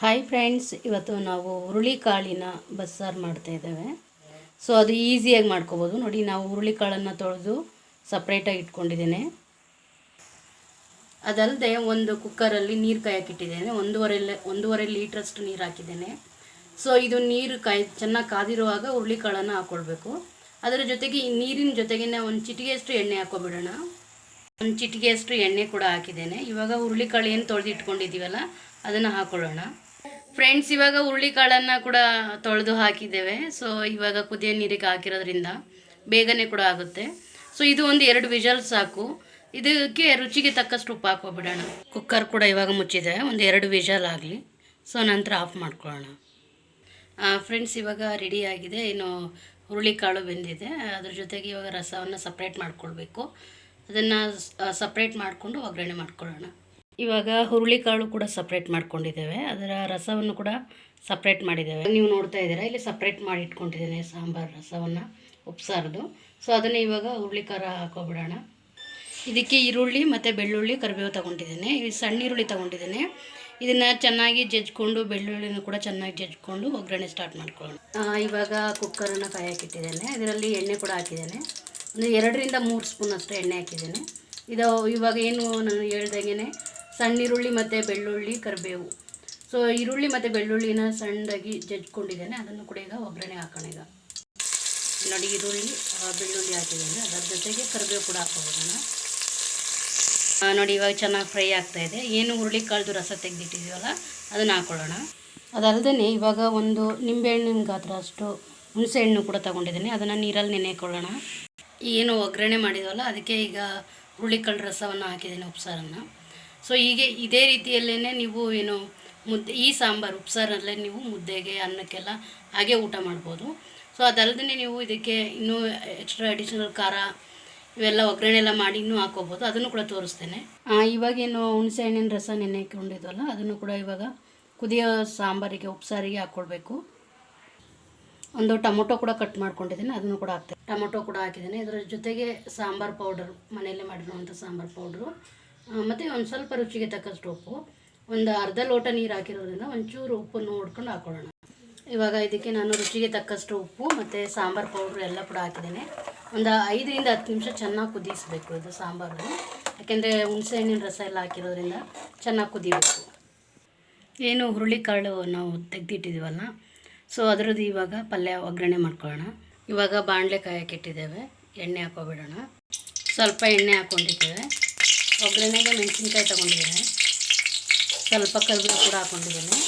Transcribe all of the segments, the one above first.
Hi friends ಇವತ್ತು ನಾವು ಹುರುಳಿಕಾಳಿನ ಬಸ್ಸಾರು ಮಾಡ್ತಾ ಇದ್ದೇವೆ. ಸೊ ಅದು ಈಸಿಯಾಗಿ ಮಾಡ್ಕೋಬೋದು. ನೋಡಿ, ನಾವು ಹುರುಳಿಕಾಳನ್ನು ತೊಳೆದು ಸಪ್ರೇಟಾಗಿ ಇಟ್ಕೊಂಡಿದ್ದೇನೆ. ಅದಲ್ಲದೆ ಒಂದು ಕುಕ್ಕರಲ್ಲಿ ನೀರು ಕಾಯಕ್ಕಿಟ್ಟಿದ್ದೇನೆ ಒಂದೂವರೆ ಒಂದೂವರೆ ಲೀಟ್ರಷ್ಟು ನೀರು ಹಾಕಿದ್ದೇನೆ. ಸೊ ಇದು ನೀರು ಕಾಯಿ, ಚೆನ್ನಾಗಿ ಕಾದಿರುವಾಗ ಹುರುಳಿಕಾಳನ್ನು ಹಾಕ್ಕೊಳ್ಬೇಕು ಅದರ ಜೊತೆಗೆ ಈ ನೀರಿನ ಜೊತೆಗೆ ಒಂದು ಚಿಟಿಗೆಯಷ್ಟು ಎಣ್ಣೆ ಹಾಕ್ಕೊಬಿಡೋಣ ಒಂದು ಚಿಟಿಗೆಯಷ್ಟು ಎಣ್ಣೆ ಕೂಡ ಹಾಕಿದ್ದೇನೆ. ಇವಾಗ ಹುರುಳಿಕಾಳು ಏನು ತೊಳೆದಿಟ್ಕೊಂಡಿದ್ದೀವಲ್ಲ, ಅದನ್ನು ಹಾಕೊಳ್ಳೋಣ. ಫ್ರೆಂಡ್ಸ್ ಇವಾಗ ಹುರುಳಿಕಾಳನ್ನು ಕೂಡ ತೊಳೆದು ಹಾಕಿದ್ದೇವೆ. ಸೊ ಇವಾಗ ಕುದಿಯ ನೀರಿಗೆ ಹಾಕಿರೋದ್ರಿಂದ ಬೇಗನೆ ಕೂಡ ಆಗುತ್ತೆ. ಸೊ ಇದು ಒಂದು ಎರಡು ವಿಜಲ್ ಸಾಕು. ಇದಕ್ಕೆ ರುಚಿಗೆ ತಕ್ಕಷ್ಟು ಉಪ್ಪು ಹಾಕೋಬಿಡೋಣ ಕುಕ್ಕರ್ ಕೂಡ ಇವಾಗ ಮುಚ್ಚಿದೆ. ಒಂದು ಎರಡು ವಿಜಲ್ ಆಗಲಿ. ಸೊ ನಂತರ ಆಫ್ ಮಾಡ್ಕೊಳ್ಳೋಣ. ಫ್ರೆಂಡ್ಸ್ ಇವಾಗ ರೆಡಿ ಆಗಿದೆ. ಹುರುಳಿ ಕಾಳು ಬೆಂದಿದೆ. ಅದ್ರ ಜೊತೆಗೆ ಇವಾಗ ರಸವನ್ನು ಸಪ್ರೇಟ್ ಮಾಡ್ಕೊಳ್ಬೇಕು. ಅದನ್ನು ಸಪ್ರೇಟ್ ಮಾಡಿಕೊಂಡು ಒಗ್ಗರಣೆ ಮಾಡ್ಕೊಳ್ಳೋಣ. ಇವಾಗ ಹುರುಳಿಕಾಳು ಕೂಡ ಸಪ್ರೇಟ್ ಮಾಡ್ಕೊಂಡಿದ್ದೇವೆ. ಅದರ ರಸವನ್ನು ಕೂಡ ಸಪ್ರೇಟ್ ಮಾಡಿದ್ದೇವೆ. ನೀವು ನೋಡ್ತಾ ಇದ್ದೀರಾ, ಇಲ್ಲಿ ಸಪ್ರೇಟ್ ಮಾಡಿ ಇಟ್ಕೊಂಡಿದ್ದೇನೆ ಸಾಂಬಾರು ರಸವನ್ನು ಉಪ್ಸಾರದು ಸೊ ಅದನ್ನು ಇವಾಗ ಹುರುಳಿ ಖಾರ ಹಾಕೋಬಿಡೋಣ. ಇದಕ್ಕೆ ಈರುಳ್ಳಿ ಮತ್ತು ಬೆಳ್ಳುಳ್ಳಿ ಕರಿಬೇವು ತೊಗೊಂಡಿದ್ದೇನೆ. ಈ ಸಣ್ಣ ಈರುಳ್ಳಿ ತೊಗೊಂಡಿದ್ದೇನೆ. ಇದನ್ನು ಚೆನ್ನಾಗಿ ಜಜ್ಕೊಂಡು, ಬೆಳ್ಳುಳ್ಳಿನೂ ಕೂಡ ಚೆನ್ನಾಗಿ ಜಜ್ಕೊಂಡು ಒಗ್ಗರಣೆ ಸ್ಟಾರ್ಟ್ ಮಾಡ್ಕೊಳ್ಳೋಣ. ಇವಾಗ ಕುಕ್ಕರನ್ನು ಕಾಯಕ್ಕಿಟ್ಟಿದ್ದೇನೆ ಇದರಲ್ಲಿ ಎಣ್ಣೆ ಕೂಡ ಹಾಕಿದ್ದೇನೆ. ಒಂದು ಎರಡರಿಂದ ಮೂರು ಸ್ಪೂನ್ ಅಷ್ಟು ಎಣ್ಣೆ ಹಾಕಿದ್ದೇನೆ. ಇದು ಇವಾಗ ಏನು ನಾನು ಹೇಳ್ದಂಗೆ ಸಣ್ಣ ಈರುಳ್ಳಿ ಮತ್ತು ಬೆಳ್ಳುಳ್ಳಿ ಕರಿಬೇವು. ಸೊ ಈರುಳ್ಳಿ ಮತ್ತು ಬೆಳ್ಳುಳ್ಳಿನ ಸಣ್ಣದಾಗಿ ಜಜ್ಕೊಂಡಿದ್ದೇನೆ. ಅದನ್ನು ಕೂಡ ಈಗ ಒಗ್ಗರಣೆ ಹಾಕೋಣ ಈಗ. ನೋಡಿ ಈರುಳ್ಳಿ ಬೆಳ್ಳುಳ್ಳಿ ಹಾಕಿದ್ದೇನೆ. ಅದರ ಜೊತೆಗೆ ಕರಿಬೇವು ಕೂಡ ಹಾಕೋಬೋಣ ಆ, ನೋಡಿ ಇವಾಗ ಚೆನ್ನಾಗಿ ಫ್ರೈ ಆಗ್ತಾ ಇದೆ. ಏನು ಹುರುಳಿಕಾಳ್ದು ರಸ ತೆಗೆದಿಟ್ಟಿದ್ದೀವಲ್ಲ ಅದನ್ನು ಹಾಕೊಳ್ಳೋಣ. ಅದಲ್ಲದೆ ಇವಾಗ ಒಂದು ನಿಂಬೆಹಣ್ಣಿನ ಗಾತ್ರ ಅಷ್ಟು ಹುಣಸೆಹಣ್ಣು ಕೂಡ ತಗೊಂಡಿದ್ದೀನಿ. ಅದನ್ನು ನೀರಲ್ಲಿ ನೆನೆಕೊಳ್ಳೋಣ. ಏನು ಒಗ್ಗರಣೆ ಮಾಡಿದ್ವಲ್ಲ ಅದಕ್ಕೆ ಈಗ ಹುರುಳಿಕಾಳು ರಸವನ್ನು ಹಾಕಿದ್ದೀನಿ ಉಪ್ಸಾರನ್ನು. ಸೊ ಹೀಗೆ ಇದೇ ರೀತಿಯಲ್ಲೇ ನೀವು ಏನು ಮುದ್ದೆ, ಈ ಸಾಂಬಾರು ಉಪ್ಸಾರಲ್ಲೇ ನೀವು ಮುದ್ದೆಗೆ, ಅನ್ನಕ್ಕೆಲ್ಲ ಹಾಗೆ ಊಟ ಮಾಡ್ಬೋದು. ಸೊ ಅದಲ್ಲದೇ ನೀವು ಇದಕ್ಕೆ ಇನ್ನೂ ಎಕ್ಸ್ಟ್ರಾ ಅಡಿಷನಲ್ ಖಾರ ಇವೆಲ್ಲ ಒಗ್ಗರಣೆ ಎಲ್ಲ ಮಾಡಿ ಇನ್ನೂ ಹಾಕೋಬೋದು ಅದನ್ನು ಕೂಡ ತೋರಿಸ್ತೇನೆ. ಇವಾಗೇನು ಹುಣಸೆ ಹಣ್ಣಿನ ರಸ ನೆನೆ ಇಟ್ಕೊಂಡಿದ್ವಲ್ಲ, ಅದನ್ನು ಕೂಡ ಇವಾಗ ಕುದಿಯೋ ಸಾಂಬಾರಿಗೆ, ಉಪ್ಸಾರಿಗೆ ಹಾಕ್ಕೊಳ್ಬೇಕು ಒಂದು ಟೊಮೊಟೊ ಕೂಡ ಕಟ್ ಮಾಡ್ಕೊಂಡಿದ್ದೀನಿ, ಅದನ್ನು ಕೂಡ ಹಾಕ್ತೇನೆ. ಟೊಮೊಟೊ ಕೂಡ ಹಾಕಿದ್ದೀನಿ. ಇದರ ಜೊತೆಗೆ ಸಾಂಬಾರು ಪೌಡರ್ ಮನೆಯಲ್ಲೇ ಮಾಡಿರುವಂಥ ಸಾಂಬಾರು ಪೌಡ್ರು. ಮತ್ತು ಒಂದು ಸ್ವಲ್ಪ ರುಚಿಗೆ ತಕ್ಕಷ್ಟು ಉಪ್ಪು. ಒಂದು ಅರ್ಧ ಲೋಟ ನೀರು ಹಾಕಿರೋದ್ರಿಂದ ಒಂಚೂರು ಉಪ್ಪು ನೋಡ್ಕೊಂಡು ಹಾಕೊಳ್ಳೋಣ. ಇವಾಗ ಇದಕ್ಕೆ ನಾನು ರುಚಿಗೆ ತಕ್ಕಷ್ಟು ಉಪ್ಪು ಮತ್ತು ಸಾಂಬಾರು ಪೌಡ್ರ್ ಎಲ್ಲ ಕೂಡ ಹಾಕಿದ್ದೇನೆ. ಒಂದು ಐದರಿಂದ ಹತ್ತು ನಿಮಿಷ ಚೆನ್ನಾಗಿ ಕುದಿಸಬೇಕು ಇದು ಸಾಂಬಾರು ಯಾಕೆಂದರೆ ಹುಣಸೆಹಣ್ಣಿನ ರಸ ಎಲ್ಲ ಹಾಕಿರೋದ್ರಿಂದ ಚೆನ್ನಾಗಿ ಕುದಿಬೇಕು. ಏನು ಹುರುಳಿಕಾಳು ನಾವು ತೆಗೆದಿಟ್ಟಿದ್ದೀವಲ್ಲ ಸೊ ಅದರದ್ದು ಇವಾಗ ಪಲ್ಯ ಒಗ್ಗರಣೆ ಮಾಡ್ಕೊಳ್ಳೋಣ. ಇವಾಗ ಬಾಣಲೆ ಕಾಯಕ್ಕೆ ಇಟ್ಟಿದ್ದೇವೆ. ಎಣ್ಣೆ ಹಾಕೋಬಿಡೋಣ. ಸ್ವಲ್ಪ ಎಣ್ಣೆ ಹಾಕ್ಕೊಂಡಿದ್ದೇವೆ ಒಗ್ಗರಣೆಗೆ ಮೆಣಸಿನ್ಕಾಯಿ ತೊಗೊಂಡಿದ್ದೇನೆ. ಸ್ವಲ್ಪ ಕರಿಬೇವು ಕೂಡ ಹಾಕೊಂಡಿದ್ದೀನಿ.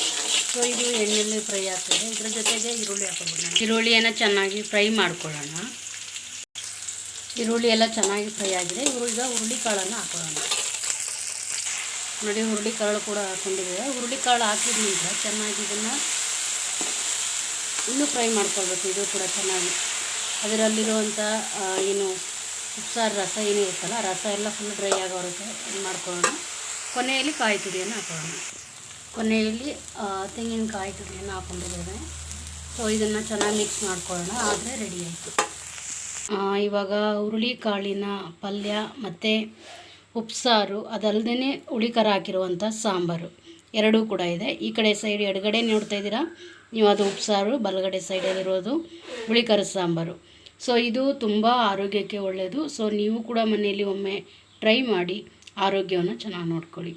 ಸೊ ಇದು ಎಣ್ಣೆಯಲ್ಲಿ ಫ್ರೈ ಆಗ್ತದೆ. ಇದ್ರ ಜೊತೆಗೆ ಈರುಳ್ಳಿ ಹಾಕೊಂಡಿದ್ದೀನಿ. ಈರುಳ್ಳಿಯನ್ನು ಚೆನ್ನಾಗಿ ಫ್ರೈ ಮಾಡ್ಕೊಳ್ಳೋಣ. ಈರುಳ್ಳಿ ಎಲ್ಲ ಚೆನ್ನಾಗಿ ಫ್ರೈ ಆಗಿದೆ. ಈಗ ಹುರುಳಿಕಾಳನ್ನು ಹಾಕೊಳ್ಳೋಣ. ನೋಡಿ ಹುರುಳಿಕಾಳು ಕೂಡ ಹಾಕೊಂಡಿದ್ದೇವೆ. ಹುರುಳಿಕಾಳು ಹಾಕಿದ ನಂತರ ಚೆನ್ನಾಗಿ ಇದನ್ನು ಇನ್ನೂ ಫ್ರೈ ಮಾಡ್ಕೊಳ್ಬೇಕು. ಇದು ಕೂಡ ಚೆನ್ನಾಗಿ. ಅದರಲ್ಲಿರುವಂಥ ಏನು ಉಪ್ಸಾರು ರಸ ಏನಿರುತ್ತಲ್ಲ ರಸ ಎಲ್ಲ ಫುಲ್ ಡ್ರೈ ಆಗೋವರೆಗೆ ಮಾಡ್ಕೊಳ್ಳೋಣ. ಕೊನೆಯಲ್ಲಿ ಕಾಯಿ ತುರಿಯನ್ನು ಹಾಕೊಳ್ಳೋಣ. ಕೊನೆಯಲ್ಲಿ ತೆಂಗಿನಕಾಯಿ ತುರಿಯನ್ನು ಹಾಕೊಂಡಿದ್ದೇವೆ. ಸೊ ಇದನ್ನು ಚೆನ್ನಾಗಿ ಮಿಕ್ಸ್ ಮಾಡ್ಕೊಳ್ಳೋಣ. ಆದರೆ ರೆಡಿ ಆಯಿತು. ಇವಾಗ ಹುರುಳಿ ಕಾಳಿನ ಪಲ್ಯ ಮತ್ತು ಉಪ್ಸಾರು ಅದಲ್ಲದೆ ಹುಳಿಖಾರ ಹಾಕಿರುವಂಥ ಸಾಂಬಾರು. ಎರಡೂ ಕೂಡ ಇದೆ. ಈ ಕಡೆ ಸೈಡ್ ಎಡಗಡೆ ನೋಡ್ತಾ ಇದ್ದೀರಾ? ನೀವು ಅದು ಉಪ್ಸಾರು, ಬಲಗಡೆ ಸೈಡಲ್ಲಿರೋದು ಹುಳಿಖಾರ ಸಾಂಬಾರು. ಸೊ ಇದು ತುಂಬ ಆರೋಗ್ಯಕ್ಕೆ ಒಳ್ಳೆಯದು ಸೊ ನೀವು ಕೂಡ ಮನೆಯಲ್ಲಿ ಒಮ್ಮೆ ಟ್ರೈ ಮಾಡಿ ಆರೋಗ್ಯವನ್ನು ಚೆನ್ನಾಗಿ ನೋಡ್ಕೊಳ್ಳಿ.